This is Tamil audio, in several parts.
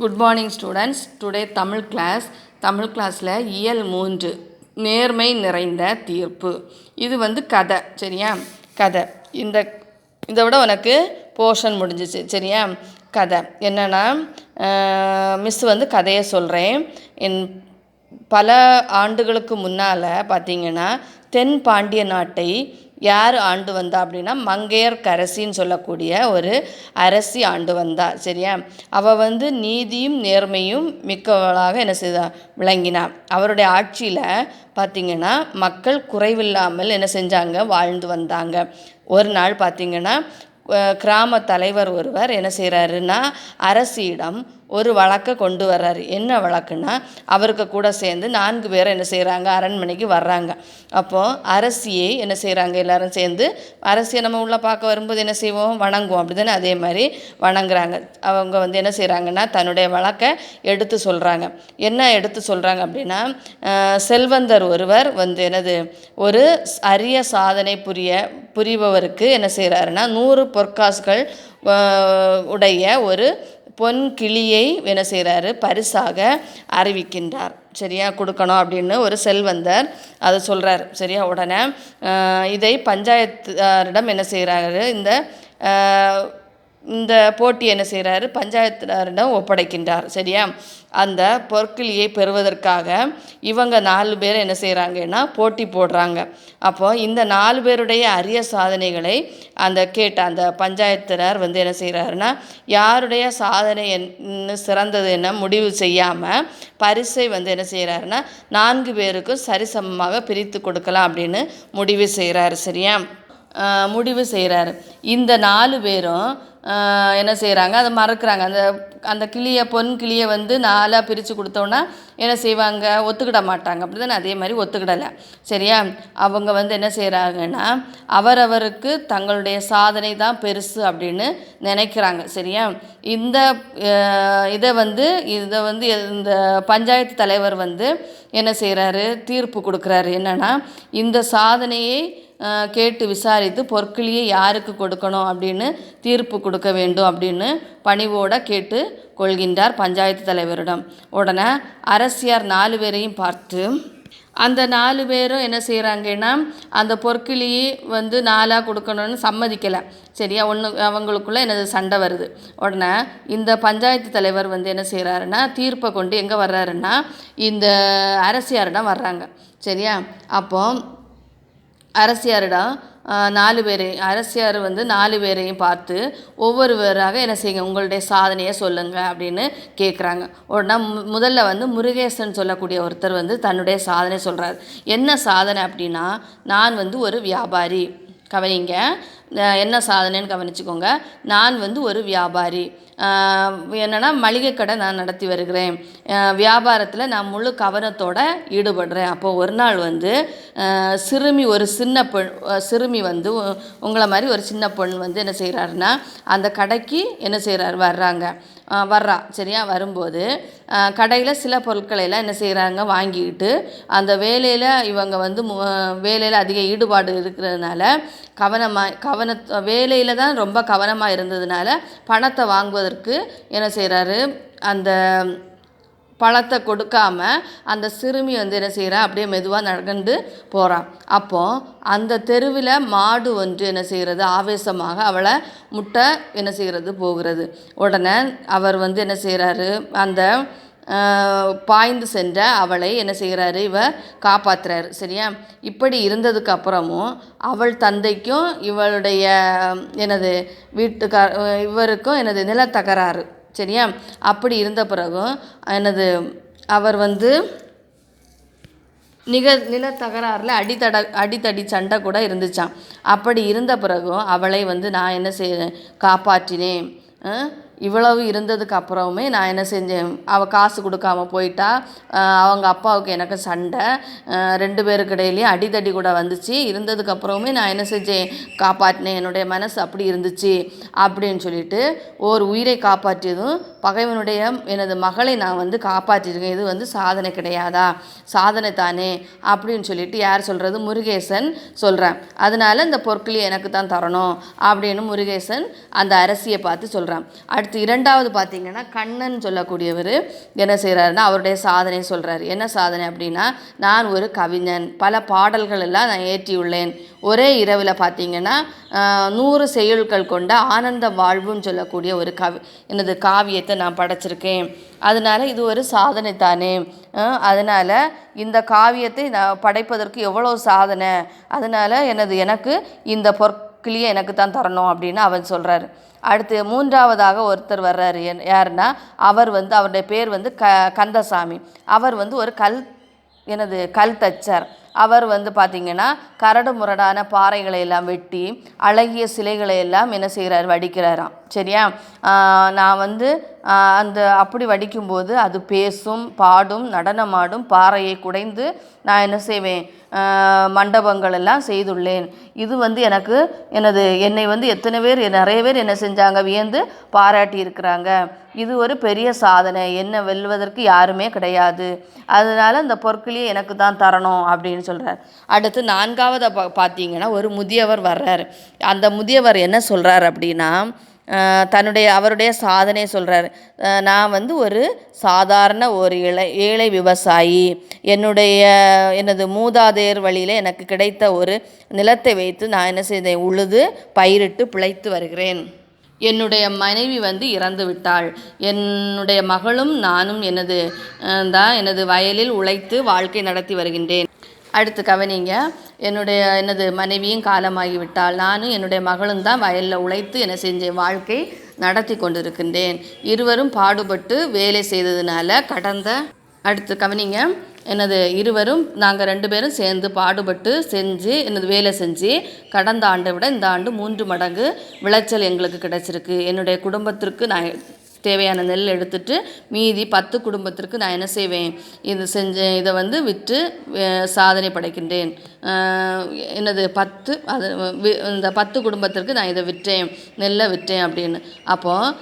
Good morning students today Tamil class Tamil கிளாஸில் இயல் மூன்று நேர்மை நிறைந்த தீர்ப்பு. இது வந்து கதை சரியா? கதை. இந்த இதை விட உனக்கு போர்ஷன் முடிஞ்சிச்சு சரியா? கதை. என்னென்னா மிஸ் வந்து கதையை சொல்கிறேன் என் பல ஆண்டுகளுக்கு முன்னால் பார்த்தீங்கன்னா தென் பாண்டிய நாட்டை யார் ஆண்டு வந்தா அப்படின்னா மங்கையர் கரசின்னு சொல்லக்கூடிய ஒரு அரசி ஆண்டு வந்தா சரியா? அவள் வந்து நீதியும் நேர்மையும் மிக்கவளாக என்ன செய்தா? விளங்கினா. அவருடைய ஆட்சியில் பார்த்திங்கன்னா மக்கள் குறைவில்லாமல் என்ன செஞ்சாங்க? வாழ்ந்து வந்தாங்க. ஒரு நாள் பார்த்திங்கன்னா கிராம தலைவர் ஒருவர் என்ன செய்கிறாருன்னா அரசியிடம் ஒரு வழக்கை கொண்டு வர்றாரு. என்ன வழக்குன்னா அவருக்கு கூட சேர்ந்து நான்கு பேரை என்ன செய்கிறாங்க அரண்மனைக்கு வர்றாங்க. அப்போது அரசியை என்ன செய்கிறாங்க எல்லாரும் சேர்ந்து அரசியை நம்ம உள்ளே பார்க்க வரும்போது என்ன செய்வோம்? வணங்குவோம். அப்படி தானே அதே மாதிரி வணங்குறாங்க. அவங்க வந்து என்ன செய்கிறாங்கன்னா தன்னுடைய வழக்கை எடுத்து சொல்கிறாங்க என்ன எடுத்து சொல்கிறாங்க அப்படின்னா செல்வந்தர் ஒருவர் வந்து என்னது ஒரு அரிய சாதனை புரிய புரிபவருக்கு என்ன செய்கிறாருன்னா நூறு பொற்காசுகள் உடைய ஒரு பொன் கிளியை என்ன செய்கிறாரு பரிசாக அறிவிக்கின்றார். சரியா? கொடுக்கணும் அப்படின்னு ஒரு செல்வந்தர் அதை சொல்கிறார் சரியா? உடனே இதை பஞ்சாயத்தாரிடம் என்ன செய்கிறாரு இந்த இந்த போட்டி என்ன செய்கிறாரு பஞ்சாயத்தினரிடம் ஒப்படைக்கின்றார் சரியா? அந்த பொற்கிளியை பெறுவதற்காக இவங்க நாலு பேர் என்ன செய்கிறாங்கன்னா போட்டி போடுறாங்க. அப்போ இந்த நாலு பேருடைய அரிய சாதனைகளை அந்த கேட்ட அந்த பஞ்சாயத்தினர் வந்து என்ன செய்கிறாருன்னா யாருடைய சாதனை என்ன சிறந்தது என்ன? முடிவு செய்யாமல் பரிசை வந்து என்ன செய்கிறாருன்னா நான்கு பேருக்கும் சரிசமமாக பிரித்து கொடுக்கலாம் அப்படின்னு முடிவு செய்கிறாரு சரியா? முடிவு செய்கிறாரு இந்த நாலு பேரும் என்ன செய்கிறாங்க அதை மறக்கிறாங்க. அந்த அந்த கிளியை பொன் கிளியை வந்து நாலாக பிரித்து கொடுத்தோன்னா என்ன செய்வாங்க? ஒத்துக்கிட மாட்டாங்க. அப்படி தானே அதே மாதிரி ஒத்துக்கிடலை. சரியா? அவங்க வந்து என்ன செய்கிறாங்கன்னா அவரவருக்கு தங்களுடைய சாதனை தான் பெருசு அப்படின்னு நினைக்கிறாங்க. சரியா? இந்த இதை வந்து இதை வந்து இந்த பஞ்சாயத்து தலைவர் வந்து என்ன செய்கிறாரு தீர்ப்பு கொடுக்குறாரு. என்னென்னா இந்த சாதனையை கேட்டு விசாரித்து பொற்கிளியை யாருக்கு கொடுக்கணும் அப்படின்னு தீர்ப்பு கொடுக்க வேண்டும் அப்படின்னு பணிவோட கேட்டு கொள்கின்றார் பஞ்சாயத்து தலைவரிடம். உடனே அரசியார் நாலு பேரையும் பார்த்து அந்த நாலு பேரும் என்ன செய்கிறாங்கன்னா அந்த பொற்கிளியை வந்து நாலாக கொடுக்கணும்னு சம்மதிக்கலை. சரியா? ஒன்று அவங்களுக்குள்ளே என்னது சண்டை வருது. உடனே இந்த பஞ்சாயத்து தலைவர் வந்து என்ன செய்கிறாருன்னா தீர்ப்பை கொண்டு எங்கே வர்றாருன்னா இந்த அரசியாரிடம் வர்றாங்க. சரியா? அப்போது அரசியாரிடம் நாலு பேர் அரசியார் வந்து நாலு பேரையும் பார்த்து ஒவ்வொருவராக என்ன செய்யுங்க உங்களுடைய சாதனையை சொல்லுங்கள் அப்படின்னு கேட்குறாங்க உடனே மு- முதல்ல வந்து முருகேசன் சொல்லக்கூடிய ஒருத்தர் வந்து தன்னுடைய சாதனை சொல்கிறார் என்ன சாதனை அப்படின்னா நான் வந்து ஒரு வியாபாரி. கவனிங்க என்ன சாதனைன்னு கவனிச்சுக்கோங்க. நான் வந்து ஒரு வியாபாரி. என்னென்னா மளிகை கடை நான் நடத்தி வருகிறேன். வியாபாரத்தில் நான் முழு கவனத்தோடு ஈடுபடுறேன். அப்போது ஒரு நாள் வந்து சிறுமி ஒரு சின்ன பெண் சிறுமி வந்து உ- உங்களை மாதிரி ஒரு சின்ன பொண்ணு வந்து என்ன செய்கிறாருன்னா அந்த கடைக்கு என்ன செய்கிறாரு வர்றாங்க. வர்றா சரியா? வரும்போது கடையில் சில பொருட்களை எல்லாம் என்ன செய்கிறாங்க வாங்கிக்கிட்டு அந்த வேலையில் இவங்க வந்து வேலையில் அதிக ஈடுபாடு இருக்கிறதுனால கவனமாக கவன வேலையில் தான் ரொம்ப கவனமாக இருந்ததுனால பணத்தை கொடுப்பதற்கு என்ன செய்கிறாரு அந்த பழத்தை கொடுக்காம அந்த சிறுமி வந்து என்ன செய்கிறா அப்படியே மெதுவாக நடந்து போகிறான் அப்போது அந்த தெருவில் மாடு ஒன்று என்ன செய்கிறது ஆவேசமாக அவளை முட்டை என்ன செய்கிறது போகிறது. உடனே அவர் வந்து என்ன செய்கிறாரு அந்த பாய்ந்து சென்ற அவளை என்ன செய்கிறாரு இவ காப்பாற்றுறாரு சரியா? இப்படி இருந்ததுக்கு அப்புறமும் அவள் தந்தைக்கும் இவளுடைய எனது வீட்டுக்கார் இவருக்கும் எனது நிலத்தகராறு சரியா? அப்படி இருந்த பிறகும் எனது அவர் வந்து நிக நிலத்தகராறில் அடித்தட அடித்தடி சண்டை கூட இருந்துச்சான் அப்படி இருந்த பிறகும் அவளை வந்து நான் என்ன செய்ய காப்பாற்றினேன் இவ்வளவு இருந்ததுக்கு அப்புறமே நான் என்ன செஞ்சேன்? அவள் காசு கொடுக்காம போயிட்டா. அவங்க அப்பாவுக்கு எனக்கு சண்டை. ரெண்டு பேருக்கு இடையிலையும் அடிதடி கூட வந்துச்சு. இருந்ததுக்கு அப்புறமே நான் என்ன செஞ்சேன்? காப்பாற்றினேன் என்னுடைய மனசு அப்படி இருந்துச்சு. அப்படின்னு சொல்லிட்டு ஒரு உயிரை காப்பாற்றியதும் பகைவனுடைய எனது மகளை நான் வந்து காப்பாற்றிருக்கேன் இது வந்து சாதனை கிடையாதா? சாதனை தானே? அப்படின்னு சொல்லிட்டு யார் சொல்கிறது முருகேசன் சொல்கிறேன் அதனால இந்த பொற்களி எனக்கு தான் தரணும் அப்படின்னு முருகேசன் அந்த அரசியை பார்த்து சொல்கிறான் அடுத்து இரண்டாவது பார்த்திங்கன்னா கண்ணன் சொல்லக்கூடியவர் என்ன செய்கிறாருன்னா அவருடைய சாதனை சொல்கிறார் என்ன சாதனை அப்படின்னா நான் ஒரு கவிஞன். பல பாடல்கள் எல்லாம் நான் ஏற்றியுள்ளேன். ஒரே இரவில் பார்த்தீங்கன்னா நூறு செய்யுள்கள் கொண்ட ஆனந்த வாழ்வுன்னு சொல்லக்கூடிய ஒரு கவி எனது காவியத்தை நான் படைச்சிருக்கேன். அதனால இது ஒரு சாதனை தானே? அதனால் இந்த காவியத்தை நான் படைப்பதற்கு எவ்வளோ சாதனை? அதனால் எனது எனக்கு இந்த பொற்கிளியை எனக்கு தான் தரணும் அப்படின்னு அவன் சொல்கிறாரு அடுத்து மூன்றாவதாக ஒருத்தர் வர்றாரு. என்- யாருன்னா அவர் வந்து அவருடைய பேர் வந்து க கந்தசாமி. அவர் வந்து ஒரு கல் எனது கல் தச்சர். அவர் வந்து பார்த்திங்கன்னா கரடு முரடான பாறைகளை எல்லாம் வெட்டி அழகிய சிலைகளை எல்லாம் என்ன செய்கிறார்? வடிக்கிறாராம். சரியா? நான் வந்து அந்த அப்படி வடிக்கும்போது அது பேசும் பாடும் நடனமாடும் பாறையை குடைந்து நான் என்ன செய்வேன்? மண்டபங்கள் எல்லாம் செய்துள்ளேன். இது வந்து எனக்கு எனது என்னை வந்து எத்தனை பேர் நிறைய பேர் என்ன செஞ்சாங்க? வியந்து பாராட்டி இருக்கிறாங்க. இது ஒரு பெரிய சாதனை. என்னை வெல்வதற்கு யாருமே கிடையாது. அதனால் இந்த பொற்களியை எனக்கு தான் தரணும் அப்படின்னு சொல்கிறார் அடுத்து நான்காவதை பா பார்த்தீங்கன்னா ஒரு முதியவர் வர்றார். அந்த முதியவர் என்ன சொல்கிறார் அப்படின்னா தன்னுடைய அவருடைய சாதனை சொல்கிறார் நான் வந்து ஒரு சாதாரண ஒரு இளை ஏழை விவசாயி. என்னுடைய எனது மூதாதையர் வழியில் எனக்கு கிடைத்த ஒரு நிலத்தை வைத்து நான் என்ன செய்தேன்? உழுது பயிரிட்டு பிழைத்து வருகிறேன். என்னுடைய மனைவி வந்து இறந்து விட்டாள். என்னுடைய மகளும் நானும் எனது தான் எனது வயலில் உழைத்து வாழ்க்கை நடத்தி வருகின்றேன். அடுத்து கவனிங்க என்னுடைய எனது மனைவியும் காலமாகிவிட்டால் நானும் என்னுடைய மகளும் தான் வயலில் உழைத்து என்ன செஞ்ச வாழ்க்கை நடத்தி கொண்டிருக்கின்றேன். இருவரும் பாடுபட்டு வேலை செய்ததுனால கடந்த அடுத்து கவனிங்க எனது இருவரும் நாங்கள் ரெண்டு பேரும் சேர்ந்து பாடுபட்டு செஞ்சு எனது வேலை செஞ்சு கடந்த ஆண்டை விட இந்த ஆண்டு மூன்று மடங்கு விளைச்சல் எங்களுக்கு கிடைச்சிருக்கு. என்னுடைய குடும்பத்திற்கு நான் தேவையான நெல் எடுத்துட்டு மீதி பத்து குடும்பத்திற்கு நான் என்ன செய்வேன்? இது செஞ்சேன் இதை வந்து விற்று சாதனை படைக்கின்றேன். என்னது பத்து அது வி- இந்த பத்து குடும்பத்திற்கு நான் இதை விற்றேன் நெல்லை விற்றேன் அப்படின்னு. அப்போது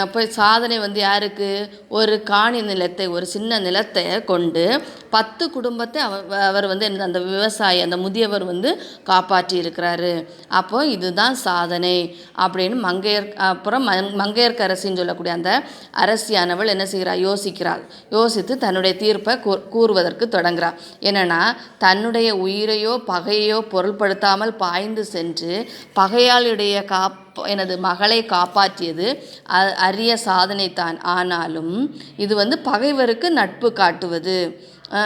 அப்போ சாதனை வந்து யாருக்கு? ஒரு காணி நிலத்தை ஒரு சின்ன நிலத்தை கொண்டு பத்து குடும்பத்தை அவர் அவர் வந்து அந்த விவசாயி அந்த முதியவர் வந்து காப்பாற்றி இருக்கிறாரு. அப்போ இதுதான் சாதனை அப்படின்னு மங்கையர் அப்புறம் மங்கையர்கரசின்னு சொல்லக்கூடிய அந்த அரசியானவள் என்ன செய்கிறாள் யோசிக்கிறாள். யோசித்து தன்னுடைய தீர்ப்பை கூ- கூறுவதற்கு தொடங்குறாள் என்னன்னா தன்னுடைய உயிரையோ பகையோ பொருள்படுத்தாமல் பாய்ந்து சென்று பகையாளுடைய காப் எனது மகளை காப்பாற்றியது அ- அரிய சாதனைத்தான் ஆனாலும் இது வந்து பகைவருக்கு நட்பு காட்டுவது.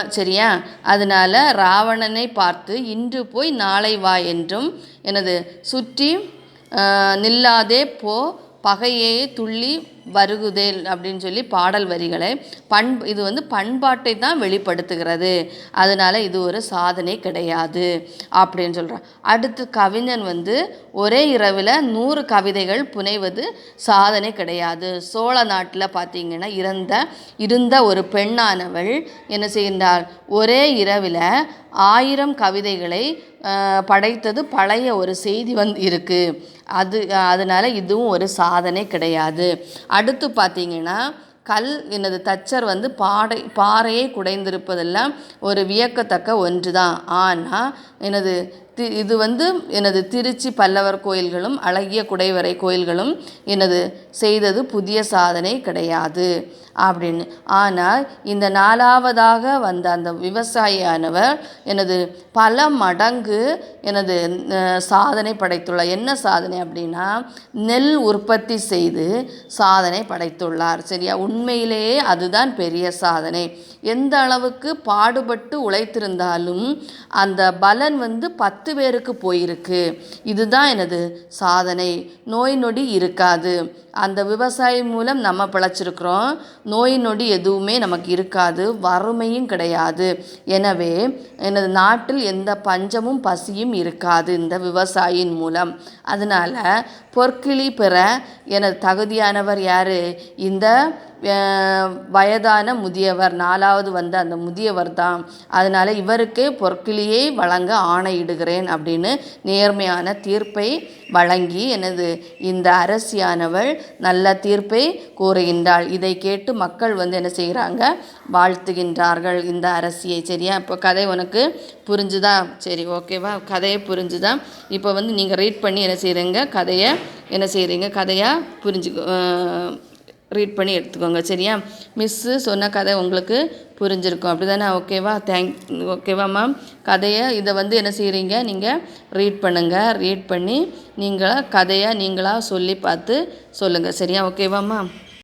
சரியா? அதனால ராவணனை பார்த்து இன்று போய் நாளை வா என்றும் எனது சுற்றி நில்லாதே போ பகையே துள்ளி வருகுதேல் அப்படின்னு சொல்லி பாடல் வரிகளை பண் இது வந்து பண்பாட்டை தான் வெளிப்படுத்துகிறது. அதனால இது ஒரு சாதனை கிடையாது அப்படின்னு சொல்கிறான் அடுத்து கவிஞன் வந்து ஒரே இரவில் நூறு கவிதைகள் புனைவது சாதனை கிடையாது. சோழ நாட்டில் பார்த்தீங்கன்னா இறந்த இருந்த ஒரு பெண்ணானவள் என்ன செய்கின்றார் ஒரே இரவில் ஆயிரம் கவிதைகளை படைத்தது பழைய ஒரு செய்தி வந்து இருக்குது அது அதனால் இதுவும் ஒரு சாதனை கிடையாது. அடுத்து பார்த்தீங்கன்னா கல் எனது தச்சர் வந்து பாடை பாறையை குடைந்திருப்பதெல்லாம் ஒரு வியக்கத்தக்க ஒன்று தான் ஆனால் எனது தி இது வந்து எனது திருச்சி பல்லவர் கோயில்களும் அழகிய குடைவரை கோயில்களும் எனது செய்தது புதிய சாதனை கிடையாது அப்படின்னு. ஆனால் இந்த நாலாவதாக வந்த அந்த விவசாயியானவர் எனது பல மடங்கு எனது சாதனை படைத்துள்ளார். என்ன சாதனை அப்படின்னா நெல் உற்பத்தி செய்து சாதனை படைத்துள்ளார். சரியா? உண்மையிலேயே அதுதான் பெரிய சாதனை. எந்த அளவுக்கு பாடுபட்டு உழைத்திருந்தாலும் அந்த பலன் வந்து பத்து பத்து பேருக்கு போயிருக்கு. இதுதான் எனது சாதனை. நோய் நொடி இருக்காது. அந்த விவசாயி மூலம் நம்ம பிழைச்சிருக்கிறோம். நோய் நொடி எதுவுமே நமக்கு இருக்காது. வறுமையும் கிடையாது. எனவே எனது நாட்டில் எந்த பஞ்சமும் பசியும் இருக்காது இந்த விவசாயியின் மூலம். அதனால் பொற்கிளி பெற எனது தகுதியானவர் யார்? இந்த வயதான முதியவர் நாலாவது வந்த அந்த முதியவர் தான். அதனால் இவருக்கே பொற்கிளியை வழங்க ஆணையிடுகிறேன் அப்படின்னு நேர்மையான தீர்ப்பை வழங்கி எனது இந்த அரசியானவள் நல்ல தீர்ப்பை கூறுகின்றாள். இதை கேட்டு மக்கள் வந்து என்ன செய்கிறாங்க? வாழ்த்துகின்றார்கள். இந்த அரசியை. சரியா? இப்போ கதை உனக்கு புரிஞ்சுதா? சரி ஓகேவா? கதையை புரிஞ்சுதா? இப்போ வந்து நீங்கள் ரீட் பண்ணி என்ன செய்கிறீங்க கதையை என்ன செய்கிறீங்க கதையாக புரிஞ்சு ரீட் பண்ணி எடுத்துக்கோங்க சரியா? மிஸ்ஸு சொன்ன கதை உங்களுக்கு புரிஞ்சிருக்கும். அப்படி தானே ஓகேவா தேங்க் ஓகேவா மேம் கதையை இதை வந்து என்ன செய்கிறீங்க நீங்கள் ரீட் பண்ணுங்கள் ரீட் பண்ணி நீங்களாக கதையை நீங்களாக சொல்லி பார்த்து சொல்லுங்கள் சரியா? ஓகேவா மேம்